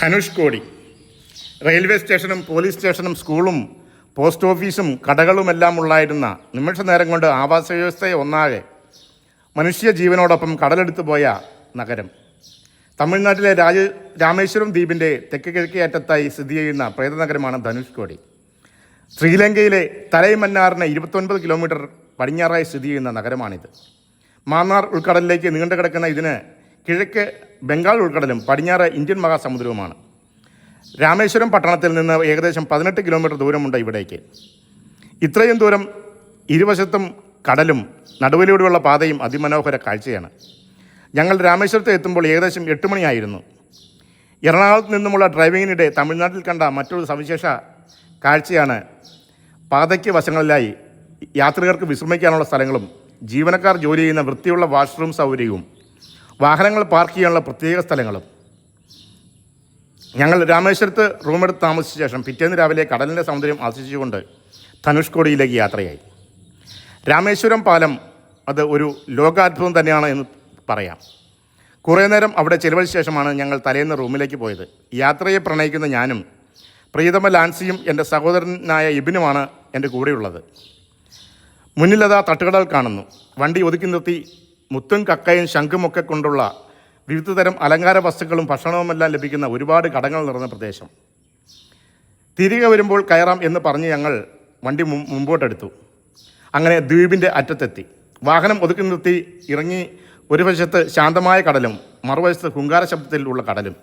Dhanushkodi railway സ്റ്റേഷനും police സ്റ്റേഷനും സ്കൂളും പോസ്റ്റ് ഓഫീസും കടകളുമെല്ലാം ഉള്ളായിരുന്ന നിമിഷ നേരം കൊണ്ട് ആവാസ വ്യവസ്ഥയെ ഒന്നാകെ മനുഷ്യ ജീവനോടൊപ്പം കടലെടുത്തു പോയ നഗരം. തമിഴ്നാട്ടിലെ രാജ രാമേശ്വരം ദ്വീപിന്റെ തെക്ക് കിഴക്കേ അറ്റത്തായി സ്ഥിതി ചെയ്യുന്ന പ്രേതനഗരമാണ് ധനുഷ്കോടി ശ്രീലങ്കയിലെ തലൈമന്നാറിന് ഇരുപത്തൊൻപത് കിലോമീറ്റർ പടിഞ്ഞാറായി സ്ഥിതി ചെയ്യുന്ന നഗരമാണിത്. മാന്നാർ ഉൾക്കടലിലേക്ക് നീണ്ടു കിടക്കുന്ന ഇതിന് കിഴക്ക് ബംഗാൾ ഉൾക്കടലും പടിഞ്ഞാറ് ഇന്ത്യൻ മഹാസമുദ്രവുമാണ്. രാമേശ്വരം പട്ടണത്തിൽ നിന്ന് ഏകദേശം പതിനെട്ട് കിലോമീറ്റർ ദൂരമുണ്ട് ഇവിടേക്ക്. ഇത്രയും ദൂരം ഇരുവശത്തും കടലും നടുവിലൂടെയുള്ള പാതയും അതിമനോഹര കാഴ്ചയാണ്. ഞങ്ങൾ രാമേശ്വരത്ത് എത്തുമ്പോൾ ഏകദേശം എട്ട് മണിയായിരുന്നു. എറണാകുളത്ത് നിന്നുമുള്ള ഡ്രൈവിങ്ങിനിടെ തമിഴ്നാട്ടിൽ കണ്ട മറ്റൊരു സവിശേഷ കാഴ്ചയാണ് പാതയ്ക്ക് വശങ്ങളിലായി യാത്രികർക്ക് വിശ്രമിക്കാനുള്ള സ്ഥലങ്ങളും ജീവനക്കാർ ജോലി ചെയ്യുന്ന വൃത്തിയുള്ള വാഷ്റൂം സൗകര്യവും. വാഹനങ്ങൾ പാർക്ക് ചെയ്യാനുള്ള പ്രത്യേക സ്ഥലങ്ങളും. ഞങ്ങൾ രാമേശ്വരത്ത് റൂമെടുത്ത് താമസിച്ച ശേഷം പിറ്റേന്ന് രാവിലെ കടലിന്റെ സൗന്ദര്യം ആസ്വദിച്ചുകൊണ്ട് ധനുഷ്കോടിയിലേക്ക് യാത്രയായി. രാമേശ്വരം പാലം അത് ഒരു ലോകാത്ഭുതം തന്നെയാണ് എന്ന് പറയാം. കുറേ നേരം അവിടെ ചിലവഴിച്ച ശേഷമാണ് ഞങ്ങൾ തലേന്ന് റൂമിലേക്ക് പോയത്. യാത്രയെ പ്രണയിക്കുന്ന ഞാനും പ്രീതമ ലാൻസിയും എന്റെ സഹോദരനായ ഇബിനുമാണ് എന്റെ കൂടെയുള്ളത്. മുന്നിലതാ തട്ടുകടൽ കാണുന്നു. വണ്ടി ഒതുക്കി നിർത്തി മുത്തും കക്കയും ശംഖുമൊക്കെ കൊണ്ടുള്ള വിവിധ തരം അലങ്കാര വസ്തുക്കളും ഭക്ഷണവുമെല്ലാം ലഭിക്കുന്ന ഒരുപാട് കടങ്ങൾ നിറഞ്ഞ പ്രദേശം. തിരികെ വരുമ്പോൾ കയറാം എന്ന് പറഞ്ഞ് ഞങ്ങൾ വണ്ടി മുമ്പോട്ടെടുത്തു. അങ്ങനെ ദ്വീപിന്റെ അറ്റത്തെത്തി. വാഹനം ഒതുക്കി നിർത്തി ഇറങ്ങി ഒരു വശത്ത് ശാന്തമായ കടലും മറുവശത്ത് ഹുങ്കാര ശബ്ദത്തിലുള്ള കടലും.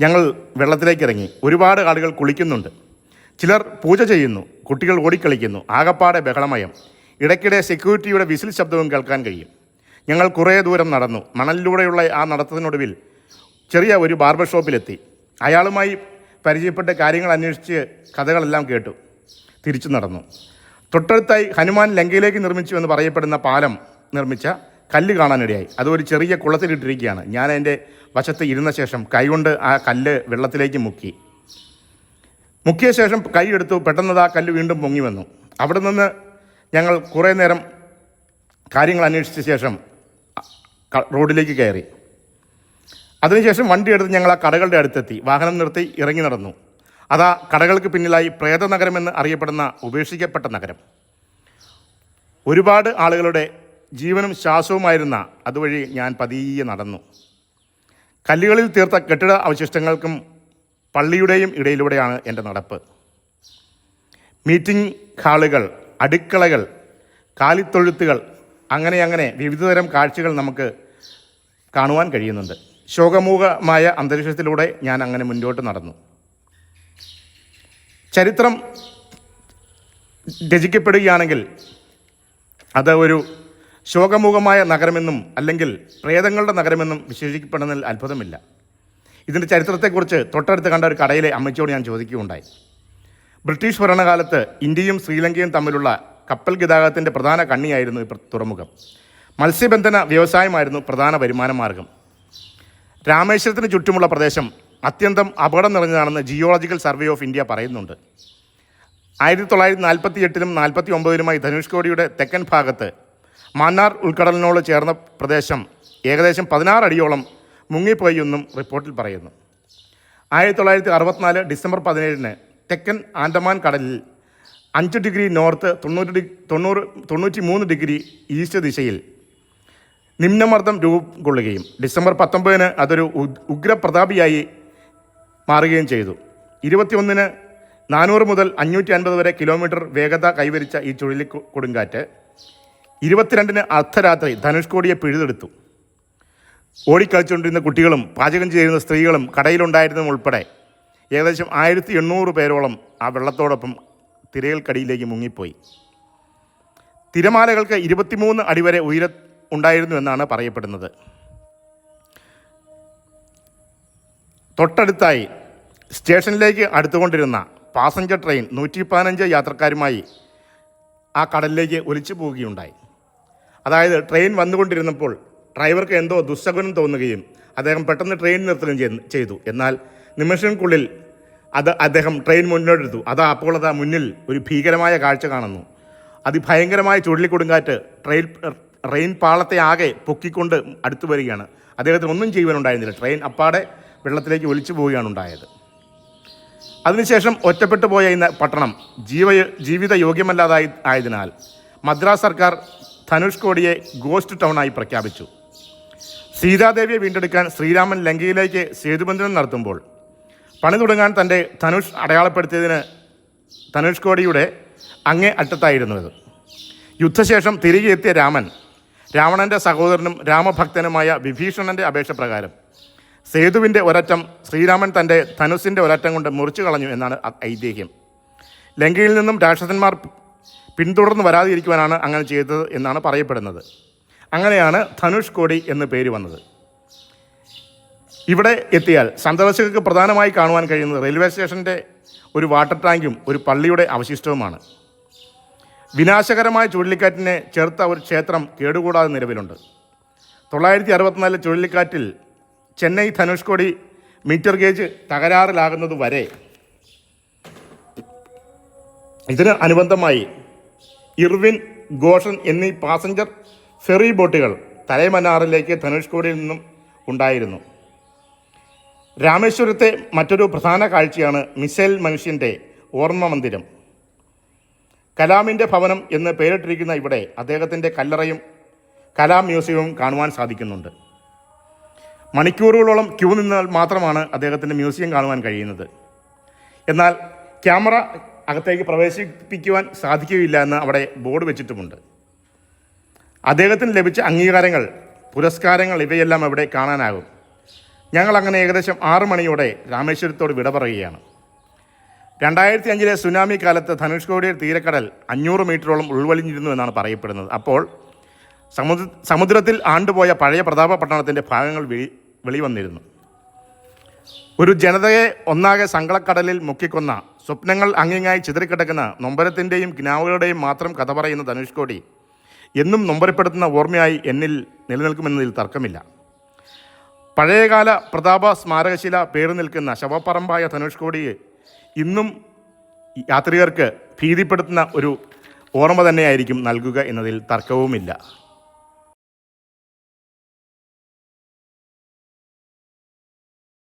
ഞങ്ങൾ വെള്ളത്തിലേക്ക് ഇറങ്ങി. ഒരുപാട് ആളുകൾ കുളിക്കുന്നുണ്ട്. ചിലർ പൂജ ചെയ്യുന്നു. കുട്ടികൾ ഓടിക്കളിക്കുന്നു. ആകപ്പാടെ ബഹളമയം. ഇടയ്ക്കിടെ സെക്യൂരിറ്റിയുടെ വിസിൽ ശബ്ദവും കേൾക്കാൻ കഴിയും. ഞങ്ങൾ കുറേ ദൂരം നടന്നു. മണലിലൂടെയുള്ള ആ നടത്തത്തിനൊടുവിൽ ചെറിയ ഒരു ബാർബർ ഷോപ്പിലെത്തി. അയാളുമായി പരിചയപ്പെട്ട് കാര്യങ്ങൾ അന്വേഷിച്ച് കഥകളെല്ലാം കേട്ടു. തിരിച്ചു നടന്നു. തൊട്ടടുത്തായി ഹനുമാൻ ലങ്കയിലേക്ക് നിർമ്മിച്ചു എന്ന് പറയപ്പെടുന്ന പാലം നിർമ്മിച്ച കല്ല് കാണാനിടയായി. അത് ഒരു ചെറിയ കുളത്തിലിട്ടിരിക്കുകയാണ് ഞാൻ അതിന്റെ വശത്ത് ഇരുന്ന ശേഷം കൈകൊണ്ട് ആ കല്ല് വെള്ളത്തിലേക്ക് മുക്കി. മുക്കിയ ശേഷം കൈ എടുത്തു പെട്ടെന്ന് ആ കല്ല് വീണ്ടും പൊങ്ങി വന്നു. അവിടെ നിന്ന് ഞങ്ങൾ കുറേ നേരം കാര്യങ്ങൾ അന്വേഷിച്ച ശേഷം റോഡിലേക്ക് കയറി. അതിനുശേഷം വണ്ടി എടുത്ത് ഞങ്ങൾ ആ കടകളുടെ അടുത്തെത്തി. വാഹനം നിർത്തി ഇറങ്ങി നടന്നു. അതാ കടകൾക്ക് പിന്നിലായി പ്രേതനഗരമെന്ന് അറിയപ്പെടുന്ന ഉപേക്ഷിക്കപ്പെട്ട നഗരം. ഒരുപാട് ആളുകളുടെ ജീവനും ശ്വാസവുമായിരുന്ന അതുവഴി ഞാൻ പതിയെ നടന്നു. കല്ലുകളിൽ തീർത്ത കെട്ടിട അവശിഷ്ടങ്ങൾക്കും പള്ളിയുടെയും ഇടയിലൂടെയാണ് എന്റെ നടപ്പ്. മീറ്റിംഗ് ഹാളുകൾ അടുക്കളകൾ കാലിത്തൊഴുത്തുകൾ അങ്ങനെ അങ്ങനെ വിവിധതരം കാഴ്ചകൾ നമുക്ക് കാണുവാൻ കഴിയുന്നുണ്ട്. ശോകമൂകമായ അന്തരീക്ഷത്തിലൂടെ ഞാൻ അങ്ങനെ മുന്നോട്ട് നടന്നു. ചരിത്രം രചിക്കപ്പെടുകയാണെങ്കിൽ അത് ഒരു ശോകമുഖമായ നഗരമെന്നും അല്ലെങ്കിൽ പ്രേതങ്ങളുടെ നഗരമെന്നും വിശേഷിക്കപ്പെടുന്നതിൽ അത്ഭുതമില്ല. ഇതിന്റെ ചരിത്രത്തെക്കുറിച്ച് തൊട്ടടുത്ത് കണ്ട ഒരു കടയിലെ അമ്മച്ചിയോട് ഞാൻ ചോദിക്കുകയുണ്ടായി. ബ്രിട്ടീഷ് ഭരണകാലത്ത് ഇന്ത്യയും ശ്രീലങ്കയും തമ്മിലുള്ള കപ്പൽ ഗതാഗതത്തിന്റെ പ്രധാന കണ്ണിയായിരുന്നു ഈ തുറമുഖം. മത്സ്യബന്ധന വ്യവസായമായിരുന്നു പ്രധാന വരുമാന മാർഗം. രാമേശ്വരത്തിന് ചുറ്റുമുള്ള പ്രദേശം അത്യന്തം അപകടം നിറഞ്ഞതാണെന്ന് ജിയോളജിക്കൽ സർവേ ഓഫ് ഇന്ത്യ പറയുന്നുണ്ട്. ആയിരത്തി തൊള്ളായിരത്തി നാൽപ്പത്തി എട്ടിലും നാൽപ്പത്തി ഒമ്പതിലുമായി ധനുഷ്കോടിയുടെ തെക്കൻ ഭാഗത്ത് മാന്നാർ ഉൾക്കടലിനോട് ചേർന്ന പ്രദേശം ഏകദേശം പതിനാറ് അടിയോളം മുങ്ങിപ്പോയി എന്നും റിപ്പോർട്ടിൽ പറയുന്നു. ആയിരത്തി തൊള്ളായിരത്തി അറുപത്തിനാല് ഡിസംബർ പതിനേഴിന് തെക്കൻ ആൻഡമാൻ കടലിൽ അഞ്ച് ഡിഗ്രി നോർത്ത് തൊണ്ണൂറ് ഡി തൊണ്ണൂറ് തൊണ്ണൂറ്റി മൂന്ന് ഡിഗ്രി ഈസ്റ്റ് ദിശയിൽ നിമ്നമർദ്ദം രൂപം കൊള്ളുകയും ഡിസംബർ പത്തൊമ്പതിന് അതൊരു ഉഗ്രപ്രതാപിയായി മാറുകയും ചെയ്തു. ഇരുപത്തിയൊന്നിന് നാനൂറ് മുതൽ അഞ്ഞൂറ്റി അൻപത് വരെ കിലോമീറ്റർ വേഗത കൈവരിച്ച ഈ ചുഴലി കൊ- കൊടുങ്കാറ്റ് ഇരുപത്തിരണ്ടിന് അർദ്ധരാത്രി ധനുഷ്കോടിയെ പിഴുതെടുത്തു. ഓടിക്കളിച്ചുകൊണ്ടിരുന്ന കുട്ടികളും പാചകം ചെയ്യുന്ന സ്ത്രീകളും കടയിലുണ്ടായിരുന്നതും ഉൾപ്പെടെ ഏകദേശം ആയിരത്തി എണ്ണൂറ് പേരോളം ആ വെള്ളത്തോടൊപ്പം തിരകൾക്കടിയിലേക്ക് മുങ്ങിപ്പോയി. തിരമാലകൾക്ക് ഇരുപത്തിമൂന്ന് അടി വരെ ഉയര ഉണ്ടായിരുന്നു എന്നാണ് പറയപ്പെടുന്നത്. തൊട്ടടുത്തായി സ്റ്റേഷനിലേക്ക് അടുത്തുകൊണ്ടിരുന്ന പാസഞ്ചർ ട്രെയിൻ നൂറ്റി പതിനഞ്ച് യാത്രക്കാരുമായി ആ കടലിലേക്ക് ഒലിച്ചു പോവുകയുണ്ടായി. അതായത് ട്രെയിൻ വന്നുകൊണ്ടിരുന്നപ്പോൾ ഡ്രൈവർക്ക് എന്തോ ദുസ്സഗുണം തോന്നുകയും അദ്ദേഹം പെട്ടെന്ന് ട്രെയിൻ നിർത്തുകയും ചെയ്തു. എന്നാൽ നിമിഷങ്ങൾക്കുള്ളിൽ അത് അദ്ദേഹം ട്രെയിൻ മുന്നോട്ടെടുത്തു. അതാ അപ്പോൾ അതാ മുന്നിൽ ഒരു ഭീകരമായ കാഴ്ച കാണുന്നു. അതിഭയങ്കരമായ ചുഴലിക്കൊടുങ്കാറ്റ് ട്രെയിൻ ട്രെയിൻ പാളത്തെ ആകെ പൊക്കിക്കൊണ്ട് അടുത്തു വരികയാണ്. അദ്ദേഹത്തിന് ഒന്നും ചെയ്യുവാനുണ്ടായിരുന്നില്ല ട്രെയിൻ അപ്പാടെ വെള്ളത്തിലേക്ക് ഒലിച്ചു പോവുകയാണ് ഉണ്ടായത്. അതിനുശേഷം ഒറ്റപ്പെട്ടു പോയ ഇന്ന് പട്ടണം ജീവ ജീവിത യോഗ്യമല്ലാതായി ആയതിനാൽ മദ്രാസ് സർക്കാർ ധനുഷ് കോടിയെ ഗോസ്റ്റ് ടൗണായി പ്രഖ്യാപിച്ചു. സീതാദേവിയെ വീണ്ടെടുക്കാൻ ശ്രീരാമൻ ലങ്കയിലേക്ക് സേതുബന്ധനം നടത്തുമ്പോൾ പണി തുടങ്ങാൻ തന്റെ ധനുഷ് അടയാളപ്പെടുത്തിയതിന് ധനുഷ് കോടിയുടെ അങ്ങേ അറ്റത്തായിരുന്നു ഇത്. യുദ്ധശേഷം തിരികെ എത്തിയ രാമൻ രാവണന്റെ സഹോദരനും രാമഭക്തനുമായ വിഭീഷണന്റെ അപേക്ഷ പ്രകാരം സേതുവിന്റെ ഒരറ്റം ശ്രീരാമൻ തന്റെ ധനുസിന്റെ ഒരറ്റം കൊണ്ട് മുറിച്ചു കളഞ്ഞു എന്നാണ് ഐതിഹ്യം. ലങ്കയിൽ നിന്നും രാക്ഷസന്മാർ പിന്തുടർന്ന് വരാതിരിക്കുവാനാണ് അങ്ങനെ ചെയ്തത് എന്നാണ് പറയപ്പെടുന്നത്. അങ്ങനെയാണ് ധനുഷ് കോടി എന്ന് പേര് വന്നത്. ഇവിടെ എത്തിയാൽ സന്ദർശകർക്ക് പ്രധാനമായി കാണുവാൻ കഴിയുന്നത് റെയിൽവേ സ്റ്റേഷന്റെ ഒരു വാട്ടർ ടാങ്കും ഒരു പള്ളിയുടെ അവശിഷ്ടവുമാണ്. വിനാശകരമായ ചുഴലിക്കാറ്റിനെ ചേർത്ത ഒരു ക്ഷേത്രം കേടുകൂടാതെ നിലവിലുണ്ട്. തൊള്ളായിരത്തി അറുപത്തിനാലിലെ ചുഴലിക്കാറ്റിൽ ചെന്നൈ ധനുഷ്കോടി മീറ്റർ ഗേജ് തകരാറിലാകുന്നത് വരെ ഇതിന് അനുബന്ധമായി ഇർവിൻ ഗോഷൻ എന്നീ പാസഞ്ചർ ഫെറി ബോട്ടുകൾ തലൈമന്നാറിലേക്ക് ധനുഷ്കോടിയിൽ നിന്നും ഉണ്ടായിരുന്നു. രാമേശ്വരത്തെ മറ്റൊരു പ്രധാന കാഴ്ചയാണ് മിസൈൽ മനുഷ്യന്റെ ഓർമ്മ മന്ദിരം. കലാമിന്റെ ഭവനം എന്ന് പേരിട്ടിരിക്കുന്ന ഇവിടെ അദ്ദേഹത്തിന്റെ കല്ലറയും കലാം മ്യൂസിയവും കാണുവാൻ സാധിക്കുന്നുണ്ട്. മണിക്കൂറുകളോളം ക്യൂ നിന്നാൽ മാത്രമാണ് അദ്ദേഹത്തിന്റെ മ്യൂസിയം കാണുവാൻ കഴിയുന്നത്. എന്നാൽ ക്യാമറ അകത്തേക്ക് പ്രവേശിപ്പിക്കുവാൻ സാധിക്കുകയില്ല എന്ന് അവിടെ ബോർഡ് വെച്ചിട്ടുമുണ്ട്. അദ്ദേഹത്തിന് ലഭിച്ച അംഗീകാരങ്ങൾ പുരസ്കാരങ്ങൾ ഇവയെല്ലാം അവിടെ കാണാനാകും. ഞങ്ങൾ അങ്ങനെ ഏകദേശം ആറ് മണിയോടെ രാമേശ്വരത്തോട് വിട പറയുകയാണ്. രണ്ടായിരത്തി അഞ്ചിലെ സുനാമി കാലത്ത് ധനുഷ്കോടിയുടെ തീരക്കടൽ അഞ്ഞൂറ് മീറ്ററോളം ഉൾവലിഞ്ഞിരുന്നു എന്നാണ് പറയപ്പെടുന്നത്. അപ്പോൾ സമുദ്ര സമുദ്രത്തിൽ ആണ്ടുപോയ പഴയ പ്രതാപ പട്ടണത്തിന്റെ ഭാഗങ്ങൾ വെളി വെളിവന്നിരുന്നു. ഒരു ജനതയെ ഒന്നാകെ സങ്കളക്കടലിൽ മുക്കിക്കൊന്ന സ്വപ്നങ്ങൾ അങ്ങിങ്ങായി ചിതറിക്കിടക്കുന്ന നൊമ്പരത്തിന്റെയും കിനാവുകളുടെയും മാത്രം കഥ പറയുന്ന ധനുഷ്കോടി എന്നും നൊമ്പരപ്പെടുത്തുന്ന ഓർമ്മയായി എന്നിൽ നിലനിൽക്കുമെന്നതിൽ തർക്കമില്ല. പഴയകാല പ്രതാപ സ്മാരകശില പേര് നിൽക്കുന്ന ശവപ്പറമ്പായ ധനുഷ്കോടിയെ ഇന്നും യാത്രികർക്ക് ഭീതിപ്പെടുത്തുന്ന ഒരു ഓർമ്മ തന്നെയായിരിക്കും നൽകുക എന്നതിൽ തർക്കവുമില്ല.